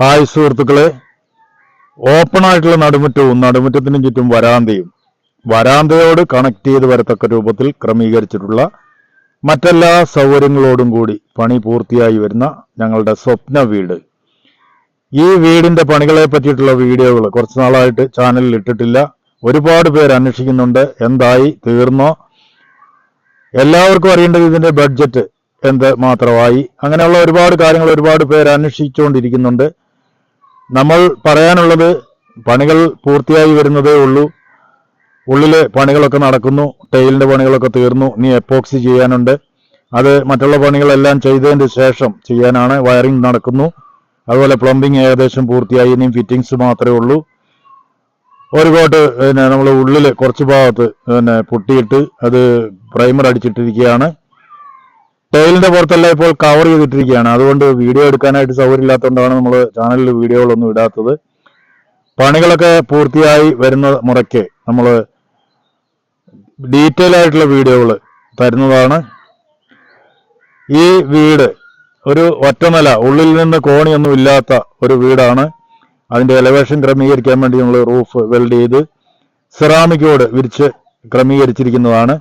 Hi സുഹൃത്തുക്കളെ. Open ആയിട്ടുള്ള നടുമുറ്റവും നടുമുറ്റത്തിന് ചുറ്റും വരാന്തയും. വരാന്തയോട് കണക്ട് ചെയ്ത് വരത്തക്ക രൂപത്തിൽ ക്രമീകരിച്ചിട്ടുള്ള മറ്റെല്ലാ സൗകര്യങ്ങളോടും കൂടി പണി പൂർത്തിയായി വരുന്ന ഞങ്ങളുടെ സ്വപ്ന വീട്. ഈ വീടിന്റെ പണികളെ പറ്റിയിട്ടുള്ള വീഡിയോകൾ കുറച്ച് നാളായിട്ട് ചാനലിൽ ഇട്ടിട്ടില്ല. ഒരുപാട് പേര് അന്വേഷിക്കുന്നുണ്ട്. എന്തായി തീർന്നോ? എല്ലാവർക്കും അറിയേണ്ടത് ഇതിന്റെ ബഡ്ജറ്റ് എന്ത് മാത്രമായി? അങ്ങനെയുള്ള ഒരുപാട് കാര്യങ്ങൾ ഒരുപാട് പേര് അന്വേഷിച്ചുകൊണ്ടിരിക്കുന്നുണ്ട്. നമ്മൾ പറയാനുള്ളത് പണികൾ പൂർത്തിയായി വരുന്നതേ ഉള്ളൂ. ഉള്ളിലെ പണികളൊക്കെ നടക്കുന്നു. ടൈലിന്റെ പണികളൊക്കെ തീർന്നു. ഇനി എപ്പോക്സി ചെയ്യാനുണ്ട്. അത് മറ്റുള്ള പണികളെല്ലാം ചെയ്തതിന് ശേഷം ചെയ്യാനാണ് വയറിംഗ് നടക്കുന്നു. അതുപോലെ പ്ലംബിംഗ് ഏകദേശം പൂർത്തിയായി. ഇനിയും ഫിറ്റിങ്സ് മാത്രമേ ഉള്ളൂ. ഒരു കോട്ട് പിന്നെ നമ്മൾ ഉള്ളിൽ കുറച്ച് ഭാഗത്ത് പിന്നെ പൊട്ടിയിട്ട് അത് പ്രൈമർ അടിച്ചിട്ടിരിക്കുകയാണ്. ടൈലിന്റെ പുറത്തെല്ലാം ഇപ്പോൾ കവർ ചെയ്തിട്ടിരിക്കുകയാണ്. അതുകൊണ്ട് വീഡിയോ എടുക്കാനായിട്ട് സൗകര്യമില്ലാത്തതുകൊണ്ടാണ് നമ്മൾ ചാനലിൽ വീഡിയോകളൊന്നും ഇടാത്തത്. പണികളൊക്കെ പൂർത്തിയായി വരുന്ന മുറയ്ക്ക് നമ്മൾ ഡീറ്റെയിൽ ആയിട്ടുള്ള വീഡിയോകൾ തരുന്നതാണ്. ഈ വീട് ഒരു ഒറ്റനില ഉള്ളിൽ നിന്ന് കോണിയൊന്നും ഇല്ലാത്ത ഒരു വീടാണ്. അതിന്റെ എലവേഷൻ ക്രമീകരിക്കാൻ വേണ്ടി നമ്മൾ റൂഫ് വെൽഡ് ചെയ്ത് സെറാമിക്കോട് വിരിച്ച് ക്രമീകരിച്ചിരിക്കുന്നതാണ്.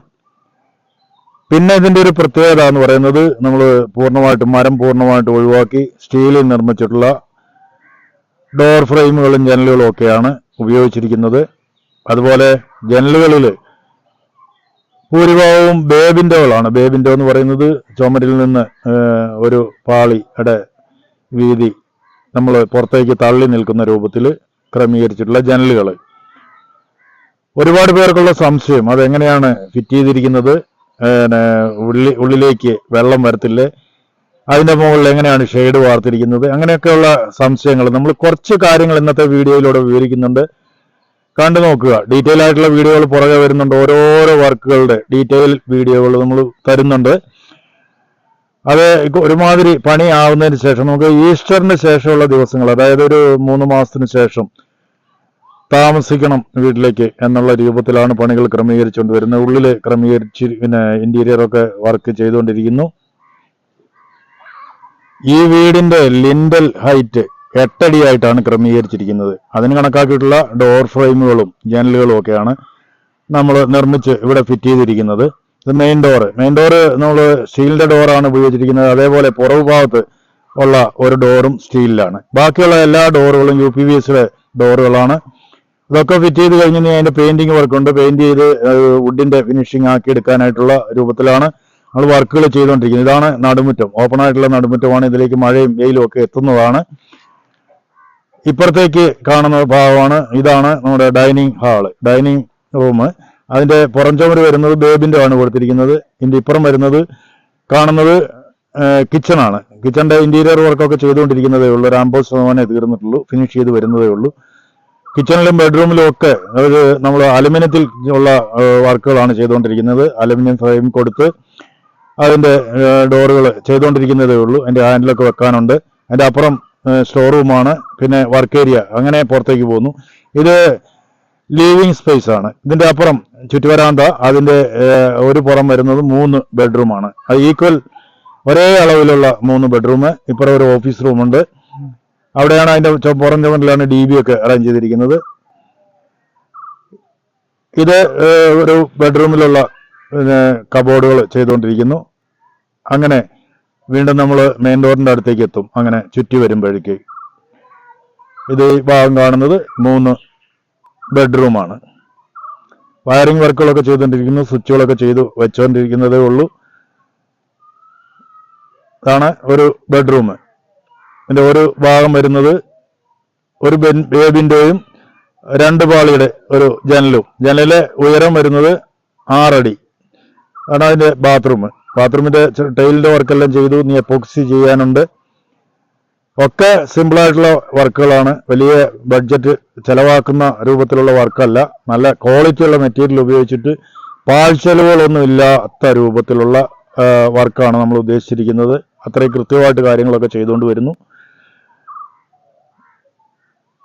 പിന്നെ ഇതിന്റെ ഒരു പ്രത്യേകത എന്ന് പറയുന്നത് നമ്മൾ പൂർണമായിട്ടും മരം പൂർണമായിട്ട് ഒഴിവാക്കി സ്റ്റീലിൽ നിർമ്മിച്ചിട്ടുള്ള ഡോർ ഫ്രെയിമുകളും ജനലുകളും ഒക്കെയാണ് ഉപയോഗിച്ചിരിക്കുന്നത്. അതുപോലെ ജനലുകളിൽ ഭൂരിഭാഗവും ബേബിൻഡോകളാണ് ബേബിൻഡോ എന്ന് പറയുന്നത് ചുമരിൽ നിന്ന് ഒരു പാളിയുടെ വീതി നമ്മൾ പുറത്തേക്ക് തള്ളി നിൽക്കുന്ന രൂപത്തിൽ ക്രമീകരിച്ചിട്ടുള്ള ജനലുകൾ ഒരുപാട് പേർക്കുള്ള സംശയം അതെങ്ങനെയാണ് ഫിറ്റ് ചെയ്തിരിക്കുന്നത്? ഉള്ളി ഉള്ളിലേക്ക് വെള്ളം വരത്തില്ലേ? അതിന്റെ മുകളിൽ എങ്ങനെയാണ് ഷെയ്ഡ് വാർത്തിരിക്കുന്നത്? അങ്ങനെയൊക്കെയുള്ള സംശയങ്ങൾ. നമ്മൾ കുറച്ച് കാര്യങ്ങൾ ഇന്നത്തെ വീഡിയോയിലൂടെ വിവരിക്കുന്നുണ്ട്. കണ്ടു നോക്കുക. ഡീറ്റെയിൽ ആയിട്ടുള്ള വീഡിയോകൾ പുറകെ വരുന്നുണ്ട്. ഓരോരോ വർക്കുകളുടെ ഡീറ്റെയിൽ വീഡിയോകൾ നമ്മൾ തരുന്നുണ്ട്. അത് ഒരുമാതിരി പണി ആവുന്നതിന് ശേഷം നമുക്ക് ഈസ്റ്ററിന് ശേഷമുള്ള ദിവസങ്ങൾ അതായത് ഒരു മൂന്ന് മാസത്തിന് ശേഷം താമസിക്കണം വീട്ടിലേക്ക് എന്നുള്ള രൂപത്തിലാണ് പണികൾ ക്രമീകരിച്ചുകൊണ്ട് വരുന്നത്. ഉള്ളിൽ ക്രമീകരിച്ച് പിന്നെ ഇന്റീരിയറൊക്കെ വർക്ക് ചെയ്തുകൊണ്ടിരിക്കുന്നു. ഈ വീടിന്റെ ലിൻഡൽ ഹൈറ്റ് എട്ടടിയായിട്ടാണ് ക്രമീകരിച്ചിരിക്കുന്നത്. അതിന് കണക്കാക്കിയിട്ടുള്ള ഡോർ ഫ്രെയിമുകളും ജനലുകളും ഒക്കെയാണ് നമ്മൾ നിർമ്മിച്ച് ഇവിടെ ഫിറ്റ് ചെയ്തിരിക്കുന്നത്. ഇത് മെയിൻ ഡോറ് മെയിൻ ഡോറ് നമ്മൾ സ്റ്റീലിന്റെ ഡോറാണ് ഉപയോഗിച്ചിരിക്കുന്നത്. അതേപോലെ പുറവ് ഭാഗത്ത് ഉള്ള ഒരു ഡോറും സ്റ്റീലിലാണ് ബാക്കിയുള്ള എല്ലാ ഡോറുകളും യു പി വി എസിലെ ഡോറുകളാണ് ഇതൊക്കെ ഫിറ്റ് ചെയ്ത് കഴിഞ്ഞ് അതിന്റെ പെയിന്റിങ് വർക്കുണ്ട് പെയിന്റ് ചെയ്ത് വുഡിന്റെ ഫിനിഷിംഗ് ആക്കി എടുക്കാനായിട്ടുള്ള രൂപത്തിലാണ് നമ്മൾ വർക്കുകൾ ചെയ്തുകൊണ്ടിരിക്കുന്നത്. ഇതാണ് നടുമുറ്റം. ഓപ്പൺ ആയിട്ടുള്ള നടുമുറ്റമാണ് ഇതിലേക്ക് മഴയും വെയിലും ഒക്കെ എത്തുന്നതാണ്. ഇപ്പുറത്തേക്ക് കാണുന്ന ഭാഗമാണ്. ഇതാണ് നമ്മുടെ ഡൈനിങ് ഹാൾ ഡൈനിങ് റൂം അതിന്റെ പുറം ചുമര് വരുന്നത് ബേബിന്റെ ആണ് കൊടുത്തിരിക്കുന്നത്. ഇതിന്റെ ഇപ്പുറം വരുന്നത് കാണുന്നത് കിച്ചൺ ആണ്. കിച്ചന്റെ ഇന്റീരിയർ വർക്കൊക്കെ ചെയ്തുകൊണ്ടിരിക്കുന്നതേ ഉള്ളൂ. ഒരു അമ്പത് ശതമാനമേ തീർന്നിട്ടുള്ളൂ. ഫിനിഷ് ചെയ്ത് വരുന്നതേ ഉള്ളൂ. കിച്ചണിലും ബെഡ്റൂമിലും ഒക്കെ ഒരു നമ്മൾ അലുമിനിയത്തിൽ ഉള്ള വർക്കുകളാണ് ചെയ്തുകൊണ്ടിരിക്കുന്നത്. അലുമിനിയം ഫ്രെയിം കൊടുത്ത് അതിന്റെ ഡോറുകൾ ചെയ്തുകൊണ്ടിരിക്കുന്നതേ ഉള്ളൂ. അതിന്റെ ഹാൻഡിലൊക്കെ വെക്കാനുണ്ട്. അതിന്റെ അപ്പുറം സ്റ്റോർ റൂമാണ് പിന്നെ വർക്ക് ഏരിയ അങ്ങനെ പുറത്തേക്ക് പോകുന്നു. ഇത് ലീവിങ് സ്പേസ് ആണ്. ഇതിന്റെ അപ്പുറം ചുറ്റുവരാന്ത അതിന്റെ ഏഹ്, ഒരു പുറം വരുന്നത് മൂന്ന് ബെഡ്റൂമാണ് അത് ഈക്വൽ ഒരേ അളവിലുള്ള മൂന്ന് ബെഡ്റൂം ഇപ്പുറം ഒരു ഓഫീസ് റൂമുണ്ട് അവിടെയാണ് അതിന്റെ ചു- പുറം ചുമരിലാണ് ഡി ബി ഒക്കെ അറേഞ്ച് ചെയ്തിരിക്കുന്നത്. ഇത് ഒരു ബെഡ്റൂമിലുള്ള കബോർഡുകൾ ചെയ്തുകൊണ്ടിരിക്കുന്നു. അങ്ങനെ വീണ്ടും നമ്മൾ മെയിൻ ഡോറിന്റെ അടുത്തേക്ക് എത്തും. അങ്ങനെ ചുറ്റി വരുമ്പോഴേക്ക്. ഇത് ഈ ഭാഗം കാണുന്നത് മൂന്ന് ബെഡ്റൂമാണ് വയറിംഗ് വർക്കുകളൊക്കെ ചെയ്തുകൊണ്ടിരിക്കുന്നു. സ്വിച്ചുകളൊക്കെ ചെയ്തു വെച്ചുകൊണ്ടിരിക്കുന്നതേ ഉള്ളൂ. ഇതാണ് ഒരു ബെഡ്റൂം ഇതിന്റെ ഒരു ഭാഗം വരുന്നത് ഒരു ബേബിന്റെയും രണ്ട് പാളിയുടെ ഒരു ജനലും. ജനലിലെ ഉയരം വരുന്നത് ആറടി. ആണ് അതിന്റെ ബാത്റൂം ബാത്റൂമിന്റെ ടൈലിന്റെ വർക്കെല്ലാം ചെയ്തു. നീ എപ്പോക്സി ചെയ്യാനുണ്ട്. ഒക്കെ സിമ്പിൾ ആയിട്ടുള്ള വർക്കുകളാണ് വലിയ ബഡ്ജറ്റ് ചിലവാക്കുന്ന രൂപത്തിലുള്ള വർക്കല്ല നല്ല ക്വാളിറ്റിയുള്ള മെറ്റീരിയൽ ഉപയോഗിച്ചിട്ട് പാഴ്ചെലവുകളൊന്നും ഇല്ലാത്ത രൂപത്തിലുള്ള വർക്കാണ് നമ്മൾ ഉദ്ദേശിച്ചിരിക്കുന്നത്. അത്രയും കൃത്യമായിട്ട് കാര്യങ്ങളൊക്കെ ചെയ്തുകൊണ്ട് വരുന്നു.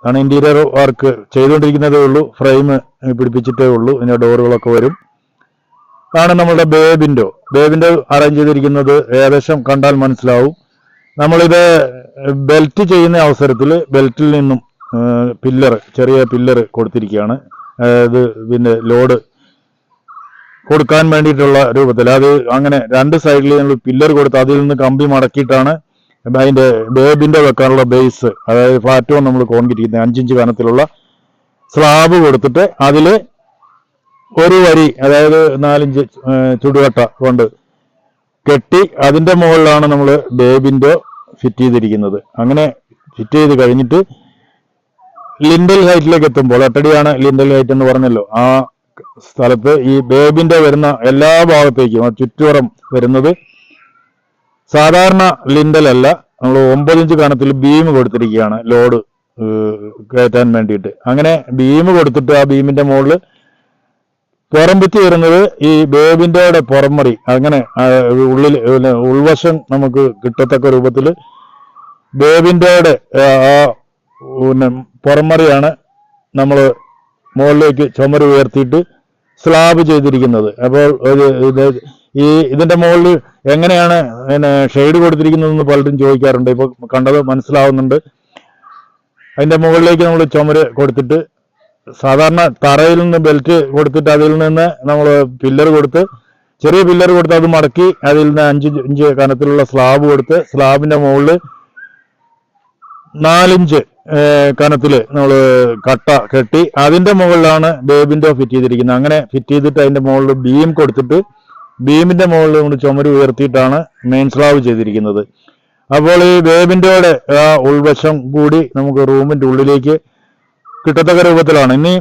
ആണ് ഇന്റീരിയർ വർക്ക് ചെയ്തുകൊണ്ടിരിക്കുന്നതേ ഉള്ളൂ. ഫ്രെയിം പിടിപ്പിച്ചിട്ടേ ഉള്ളൂ. ഇതിന്റെ ഡോറുകളൊക്കെ വരും. ആണ് നമ്മളുടെ ബേ വിൻഡോ അറേഞ്ച് ചെയ്തിരിക്കുന്നത് ഏകദേശം കണ്ടാൽ മനസ്സിലാവും. നമ്മളിത് ബെൽറ്റ് ചെയ്യുന്ന അവസരത്തിൽ ബെൽറ്റിൽ നിന്നും പില്ലർ ചെറിയ പില്ലർ കൊടുത്തിരിക്കുകയാണ്. അതായത് ഇതിന്റെ ലോഡ് കൊടുക്കാൻ വേണ്ടിയിട്ടുള്ള രൂപത്തിൽ. അത് അങ്ങനെ രണ്ട് സൈഡിൽ നമ്മൾ പില്ലർ കൊടുത്ത് അതിൽ നിന്ന് കമ്പി മടക്കിയിട്ടാണ് അതിന്റെ ബേബിന്റെ വെക്കാനുള്ള ബേസ് അതായത് പ്ലാറ്റ്ഫോം നമ്മൾ കോൺക്രീറ്റ് ചെയ്യുന്നത് അഞ്ചിഞ്ച് കനത്തിലുള്ള സ്ലാബ് കൊടുത്തിട്ട് അതിൽ ഒരു വരി അതായത് നാലിഞ്ച് ചുടുവട്ട കൊണ്ട് കെട്ടി അതിന്റെ മുകളിലാണ് നമ്മൾ ബേബിന്റെ ഫിറ്റ് ചെയ്തിരിക്കുന്നത്. അങ്ങനെ ഫിറ്റ് ചെയ്ത് കഴിഞ്ഞിട്ട് ലിൻഡൽ ഹൈറ്റിലേക്ക് എത്തുമ്പോൾ എട്ടടിയാണ് ലിൻഡൽ ഹൈറ്റ് എന്ന് പറഞ്ഞല്ലോ ആ സ്ഥലത്ത് ഈ ബേബിന്റെ വരുന്ന എല്ലാ ഭാഗത്തേക്കും ആ ചുറ്റുവറം വരുന്നത് സാധാരണ ലിൻഡൽ അല്ല. നമ്മൾ ഒമ്പത് ഇഞ്ച് കണത്തിൽ ബീം കൊടുത്തിരിക്കുകയാണ് ലോഡ് കയറ്റാൻ വേണ്ടിയിട്ട്. അങ്ങനെ ബീം കൊടുത്തിട്ട് ആ ബീമിന്റെ മുകളിൽ പുറംഭിത്തി വരുന്നത് ഈ ബേബിന്റെ പുറമറി. അങ്ങനെ ഉള്ളിൽ ഉൾവശം നമുക്ക് കിട്ടത്തക്ക രൂപത്തിൽ ബേബിന്റെ ആ പിന്നെ പുറമറിയാണ് നമ്മൾ മുകളിലേക്ക് ചുമര് ഉയർത്തിയിട്ട് സ്ലാബ് ചെയ്തിരിക്കുന്നത്. അപ്പോൾ ഒരു ഈ ഇതിന്റെ മുകളിൽ എങ്ങനെയാണ് പിന്നെ ഷെയ്ഡ് കൊടുത്തിരിക്കുന്നതെന്ന് പലരും ചോദിക്കാറുണ്ട്. ഇപ്പൊ കണ്ടത് മനസ്സിലാവുന്നുണ്ട്. അതിന്റെ മുകളിലേക്ക് നമ്മൾ ചുമര് കൊടുത്തിട്ട് സാധാരണ തറയിൽ നിന്ന് ബെൽറ്റ് കൊടുത്തിട്ട് അതിൽ നിന്ന് നമ്മൾ പില്ലർ കൊടുത്ത് ചെറിയ പില്ലർ കൊടുത്ത് അത് മടക്കി അതിൽ നിന്ന് അഞ്ച് ഇഞ്ച് കനത്തിലുള്ള സ്ലാബ് കൊടുത്ത് സ്ലാബിന്റെ മുകളിൽ നാലിഞ്ച് കനത്തിൽ നമ്മൾ കട്ട കെട്ടി അതിന്റെ മുകളിലാണ് ബേബിന്റെ ഫിറ്റ് ചെയ്തിരിക്കുന്നത്. അങ്ങനെ ഫിറ്റ് ചെയ്തിട്ട് അതിന്റെ മുകളിൽ ബീം കൊടുത്തിട്ട് ബീമിന്റെ മുകളിൽ നമ്മൾ ചുമര് ഉയർത്തിയിട്ടാണ് മെയിൻ സ്ലാബ് ചെയ്തിരിക്കുന്നത്. അപ്പോൾ ഈ ആ ഉൾവശം കൂടി നമുക്ക് റൂമിന്റെ ഉള്ളിലേക്ക് കിട്ടത്തക്ക രൂപത്തിലാണ്. ഇനി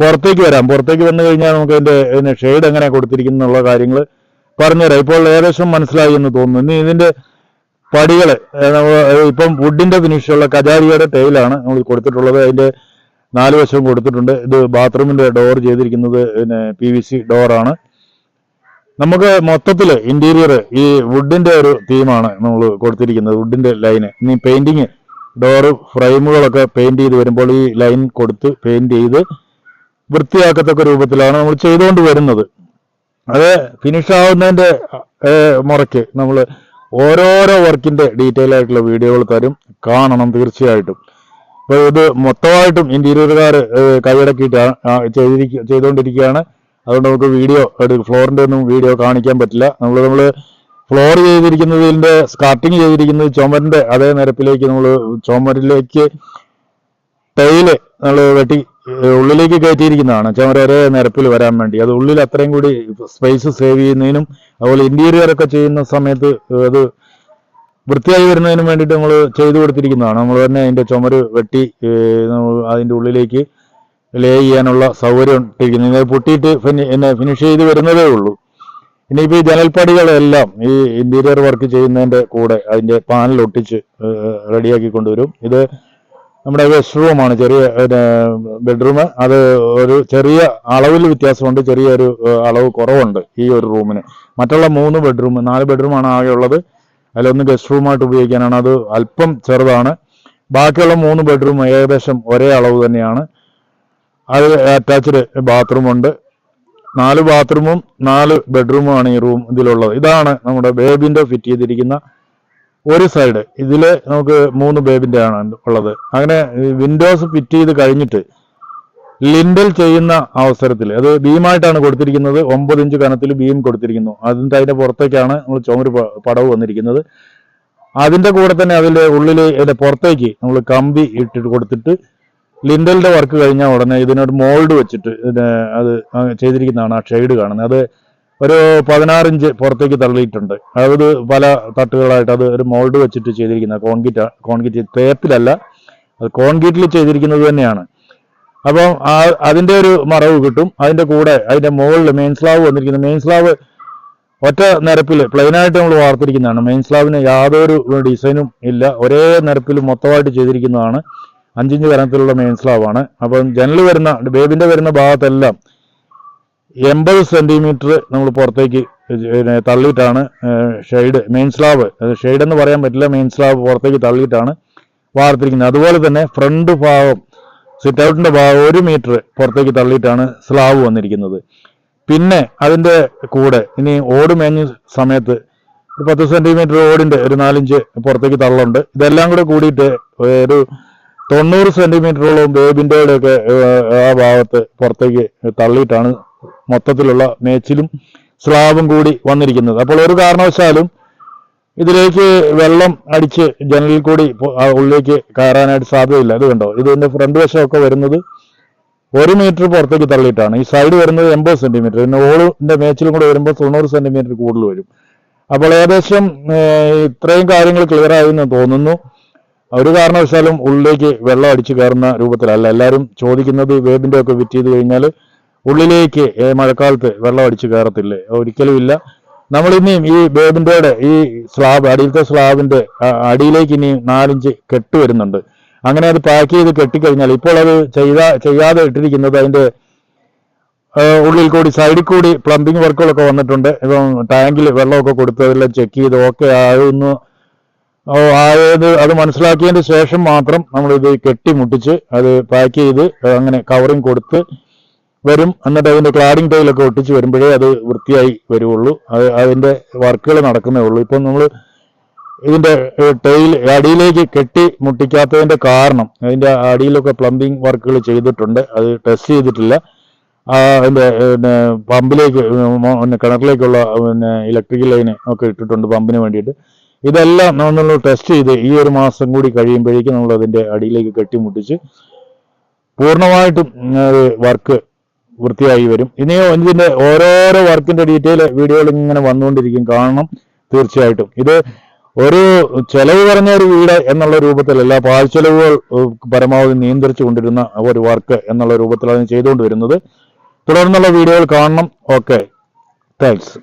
പുറത്തേക്ക് വരാം. പുറത്തേക്ക് വന്നു കഴിഞ്ഞാൽ നമുക്ക് അതിന്റെ ഷെയ്ഡ് എങ്ങനെ കൊടുത്തിരിക്കുന്നു എന്നുള്ള കാര്യങ്ങൾ പറഞ്ഞുതരാം. ഇപ്പോൾ ഏകദേശം മനസ്സിലായി എന്ന് തോന്നുന്നു. ഇനി ഇതിന്റെ പടികൾ ഇപ്പം വുഡിന്റെ ഫിനിഷുള്ള കജാരിയുടെ ടൈലാണ് നമ്മൾ കൊടുത്തിട്ടുള്ളത്. അതിന്റെ നാല് വശവും കൊടുത്തിട്ടുണ്ട്. ഇത് ബാത്റൂമിന്റെ ഡോർ ചെയ്തിരിക്കുന്നത് പിന്നെ പി വി സി ഡോറാണ് നമുക്ക് മൊത്തത്തിൽ ഇന്റീരിയർ ഈ വുഡിന്റെ ഒരു തീമാണ് നമ്മൾ കൊടുത്തിരിക്കുന്നത്. വുഡിന്റെ ലൈൻ ഇനി പെയിന്റിങ് ഡോർ ഫ്രെയിമുകളൊക്കെ പെയിന്റ് ചെയ്ത് വരുമ്പോൾ ഈ ലൈൻ കൊടുത്ത് പെയിന്റ് ചെയ്ത് വൃത്തിയാക്കത്തക്ക രൂപത്തിലാണ് നമ്മൾ ചെയ്തുകൊണ്ട് വരുന്നത്. അത് ഫിനിഷ് ആവുന്നതിന്റെ മുറയ്ക്ക് നമ്മൾ ഓരോരോ വർക്കിന്റെ ഡീറ്റെയിൽ ആയിട്ടുള്ള വീഡിയോകൾ തരും. കാണണം തീർച്ചയായിട്ടും. അപ്പൊ ഇത് മൊത്തമായിട്ടും ഇന്റീരിയറുകാർ കൈയടക്കിയിട്ട് ആ- ആ ചെയ്തുകൊണ്ടിരിക്കുകയാണ്. അതുകൊണ്ട് നമുക്ക് വീഡിയോ ഫ്ലോറിന്റെ ഒന്നും വീഡിയോ കാണിക്കാൻ പറ്റില്ല. നമ്മൾ നമ്മൾ ഫ്ലോർ ചെയ്തിരിക്കുന്നതിന്റെ സ്കാർട്ടിങ് ചെയ്തിരിക്കുന്നത് ചുമരിന്റെ അതേ നിരപ്പിലേക്ക് നമ്മൾ ചുമരിലേക്ക് ടൈൽ നമ്മൾ വെട്ടി ഉള്ളിലേക്ക് കയറ്റിയിരിക്കുന്നതാണ്. ചുമര ഒരേ നിരപ്പിൽ വരാൻ വേണ്ടി. അത് ഉള്ളിൽ അത്രയും കൂടി സ്പേസ് സേവ് ചെയ്യുന്നതിനും അതുപോലെ ഇന്റീരിയർ ഒക്കെ ചെയ്യുന്ന സമയത്ത് അത് വൃത്തിയായി വരുന്നതിനും വേണ്ടിയിട്ട് നമ്മൾ ചെയ്തു കൊടുത്തിരിക്കുന്നതാണ്. നമ്മൾ തന്നെ അതിന്റെ ചുമര് വെട്ടി അതിന്റെ ഉള്ളിലേക്ക് ലേ ചെയ്യാനുള്ള സൗകര്യം ഇട്ടിരിക്കുന്നത് പൊട്ടിയിട്ട് ഫിനി എന്നെ ഫിനിഷ് ചെയ്ത് വരുന്നതേ ഉള്ളൂ. ഇനിയിപ്പോൾ ഈ ജനൽപ്പടികളെല്ലാം ഈ ഇന്റീരിയർ വർക്ക് ചെയ്യുന്നതിന്റെ കൂടെ അതിന്റെ പാനൽ ഒട്ടിച്ച് റെഡിയാക്കി കൊണ്ടുവരും. ഇത് നമ്മുടെ ഗസ്റ്റ് റൂമാണ് ചെറിയ ബെഡ്റൂം അത് ഒരു ചെറിയ അളവിൽ വ്യത്യാസമുണ്ട്. ചെറിയൊരു അളവ് കുറവുണ്ട് ഈ ഒരു റൂമിന് മറ്റുള്ള മൂന്ന് ബെഡ്റൂം നാല് ബെഡ്റൂമാണ് ആകെ ഉള്ളത്. അതിലൊന്ന് ഗസ്റ്റ് റൂമായിട്ട് ഉപയോഗിക്കാനാണ്. അത് അല്പം ചെറുതാണ്. ബാക്കിയുള്ള മൂന്ന് ബെഡ്റൂം ഏകദേശം ഒരേ അളവ് തന്നെയാണ്. അത് അറ്റാച്ച്ഡ് ബാത്റൂം ഉണ്ട്. നാല് ബാത്റൂമും നാല് ബെഡ്റൂമുമാണ് ഈ റൂം ഇതിലുള്ളത്. ഇതാണ് നമ്മുടെ ബേബിന്റെ ഫിറ്റ് ചെയ്തിരിക്കുന്ന ഒരു സൈഡ് ഇതിൽ നമുക്ക് മൂന്ന് ബേബിന്റെ ആണ് ഉള്ളത്. അങ്ങനെ വിൻഡോസ് ഫിറ്റ് ചെയ്ത് കഴിഞ്ഞിട്ട് ലിൻഡൽ ചെയ്യുന്ന അവസരത്തിൽ അത് ബീമായിട്ടാണ് കൊടുത്തിരിക്കുന്നത്. ഒമ്പത് ഇഞ്ച് കനത്തിൽ ബീം കൊടുത്തിരിക്കുന്നു. അതിന്റെ അതിന്റെ പുറത്തേക്കാണ് നമ്മൾ ചുമര് പടവ് വന്നിരിക്കുന്നത്. അതിന്റെ കൂടെ തന്നെ അതിന്റെ ഉള്ളിൽ അതിന്റെ പുറത്തേക്ക് നമ്മൾ കമ്പി ഇട്ടിട്ട് കൊടുത്തിട്ട് ലിൻഡലിന്റെ വർക്ക് കഴിഞ്ഞാൽ ഉടനെ ഇതിനൊരു മോൾഡ് വെച്ചിട്ട് അത് ചെയ്തിരിക്കുന്നതാണ് ആ ഷെയ്ഡ് കാണുന്നത്. അത് ഒരു പതിനാറ് ഇഞ്ച് പുറത്തേക്ക് തള്ളിയിട്ടുണ്ട്. അത് പല തട്ടുകളായിട്ട് അത് ഒരു മോൾഡ് വെച്ചിട്ട് ചെയ്തിരിക്കുന്ന കോൺക്രീറ്റ് കോൺക്രീറ്റ് തേപ്പിലല്ല അത് കോൺക്രീറ്റിൽ ചെയ്തിരിക്കുന്നത് തന്നെയാണ്. അപ്പം അതിന്റെ ഒരു മറവ് കിട്ടും. അതിന്റെ കൂടെ അതിന്റെ മുകളിൽ മെയിൻ സ്ലാബ് വന്നിരിക്കുന്നത് മെയിൻ സ്ലാബ് ഒറ്റ നിരപ്പിൽ പ്ലെയിനായിട്ട് നമ്മൾ വാർത്തിരിക്കുന്നതാണ്. മെയിൻ സ്ലാബിന് യാതൊരു ഡിസൈനും ഇല്ല. ഒരേ നിരപ്പിൽ മൊത്തമായിട്ട് ചെയ്തിരിക്കുന്നതാണ്. അഞ്ചിഞ്ച് കനത്തിലുള്ള മെയിൻ സ്ലാബാണ് അപ്പം ജനൽ വരുന്ന ബേബിന്റെ വരുന്ന ഭാഗത്തെല്ലാം എൺപത് സെന്റിമീറ്റർ നമ്മൾ പുറത്തേക്ക് തള്ളിയിട്ടാണ് ഷെയ്ഡ് മെയിൻ സ്ലാബ് ഷെയ്ഡ് എന്ന് പറയാൻ പറ്റില്ല മെയിൻ സ്ലാബ് പുറത്തേക്ക് തള്ളിയിട്ടാണ് വാർത്തിരിക്കുന്നത്. അതുപോലെ തന്നെ ഫ്രണ്ട് ഭാഗം സിറ്റ് ഔട്ടിന്റെ ഭാഗം ഒരു മീറ്റർ പുറത്തേക്ക് തള്ളിയിട്ടാണ് സ്ലാബ് വന്നിരിക്കുന്നത്. പിന്നെ അതിന്റെ കൂടെ ഇനി ഓട് മേഞ്ഞ സമയത്ത് ഒരു പത്ത് സെന്റിമീറ്റർ ഓടിന്റെ ഒരു നാലിഞ്ച് പുറത്തേക്ക് തള്ളുണ്ട് ഇതെല്ലാം കൂടെ കൂടിയിട്ട് ഒരു തൊണ്ണൂറ് സെന്റിമീറ്ററോളം ബേബിന്റെ ഒക്കെ ആ ഭാഗത്ത് പുറത്തേക്ക് തള്ളിയിട്ടാണ് മൊത്തത്തിലുള്ള മേച്ചിലും സ്ലാബും കൂടി വന്നിരിക്കുന്നത്. അപ്പോൾ ഒരു കാരണവശാലും ഇതിലേക്ക് വെള്ളം അടിച്ച് ജനലിൽ കൂടി ഉള്ളിലേക്ക് കയറാനായിട്ട് സാധ്യതയില്ല. ഇത് കണ്ടോ? ഇതിന്റെ ഫ്രണ്ട് വശമൊക്കെ വരുന്നത് ഒരു മീറ്റർ പുറത്തേക്ക് തള്ളിയിട്ടാണ്. ഈ സൈഡ് വരുന്നത് എൺപത് സെന്റിമീറ്റർ. പിന്നെ ഓളിന്റെ മേച്ചിലും കൂടെ വരുമ്പോൾ തൊണ്ണൂറ് സെന്റിമീറ്റർ കൂടുതൽ വരും. അപ്പോൾ ഏകദേശം ഇത്രയും കാര്യങ്ങൾ ക്ലിയർ ആയെന്ന് തോന്നുന്നു. ഒരു കാരണവശാലും ഉള്ളിലേക്ക് വെള്ളം അടിച്ചു കയറുന്ന രൂപത്തിലല്ല. എല്ലാവരും ചോദിക്കുന്നത് വേബിന്റെ ഒക്കെ വിറ്റ് ചെയ്ത് കഴിഞ്ഞാൽ ഉള്ളിലേക്ക് മഴക്കാലത്ത് വെള്ളം അടിച്ചു കയറത്തില്ലേ? ഒരിക്കലും ഇല്ല. നമ്മൾ ഇനിയും ഈ വേബിന്റെ ഈ സ്ലാബ് അടിയിലത്തെ സ്ലാബിന്റെ അടിയിലേക്ക് ഇനിയും നാലിഞ്ച് കെട്ട് വരുന്നുണ്ട്. അങ്ങനെ അത് പാക്ക് ചെയ്ത് കെട്ടിക്കഴിഞ്ഞാൽ ഇപ്പോൾ അത് ചെയ്താ ചെയ്യാതെ ഇട്ടിരിക്കുന്നത് അതിന്റെ ഉള്ളിൽ കൂടി സൈഡിൽ കൂടി പ്ലംബിംഗ് വർക്കുകളൊക്കെ വന്നിട്ടുണ്ട്. ഇപ്പം ടാങ്കിൽ വെള്ളമൊക്കെ കൊടുത്ത് അതെല്ലാം ചെക്ക് ചെയ്ത് ഓക്കെ ആയെന്ന് ഓ, ആയത് അത് മനസ്സിലാക്കിയതിന് ശേഷം മാത്രം നമ്മൾ ഇത് കെട്ടിമുട്ടിച്ച് അത് പാക്ക് ചെയ്ത് അങ്ങനെ കവറിങ് കൊടുത്ത് വരും. എന്നിട്ട് അതിന്റെ ക്ലാഡിങ് ടൈലൊക്കെ ഒട്ടിച്ച് വരുമ്പോഴേ അത് വൃത്തിയായി വരുള്ളൂ അത് അതിന്റെ വർക്കുകൾ നടക്കുന്നേ ഉള്ളൂ. ഇപ്പം നമ്മൾ ഇതിന്റെ ടൈൽ അടിയിലേക്ക് കെട്ടി മുട്ടിക്കാത്തതിന്റെ കാരണം അതിന്റെ അടിയിലൊക്കെ പ്ലംബിംഗ് വർക്കുകൾ ചെയ്തിട്ടുണ്ട്. അത് ടെസ്റ്റ് ചെയ്തിട്ടില്ല. ആ, അതിന്റെ പിന്നെ പമ്പിലേക്ക് പിന്നെ കിണറിലേക്കുള്ള പിന്നെ ഇലക്ട്രിക്കൽ ലൈന് ഒക്കെ ഇട്ടിട്ടുണ്ട് പമ്പിന് വേണ്ടിയിട്ട്. ഇതെല്ലാം നമ്മൾ ടെസ്റ്റ് ചെയ്ത് ഈ ഒരു മാസം കൂടി കഴിയുമ്പോഴേക്കും നമ്മൾ അതിന്റെ അടിയിലേക്ക് കെട്ടിമുട്ടിച്ച് പൂർണമായിട്ടും വർക്ക് വൃത്തിയായി വരും. ഇനിയോ ഇതിന്റെ ഓരോരോ വർക്കിന്റെ ഡീറ്റെയിൽ വീഡിയോകൾ ഇങ്ങനെ വന്നുകൊണ്ടിരിക്കും. കാണണം തീർച്ചയായിട്ടും. ഇത് ഒരു ചെലവ് കുറഞ്ഞ ഒരു വീട് എന്നുള്ള രൂപത്തിലല്ല പാൽ ചെലവുകൾ പരമാവധി നിയന്ത്രിച്ചു കൊണ്ടിരുന്ന ഒരു വർക്ക് എന്നുള്ള രൂപത്തിലാണ് ചെയ്തുകൊണ്ട് വരുന്നത് തുടർന്നുള്ള വീഡിയോകൾ കാണണം. Okay thanks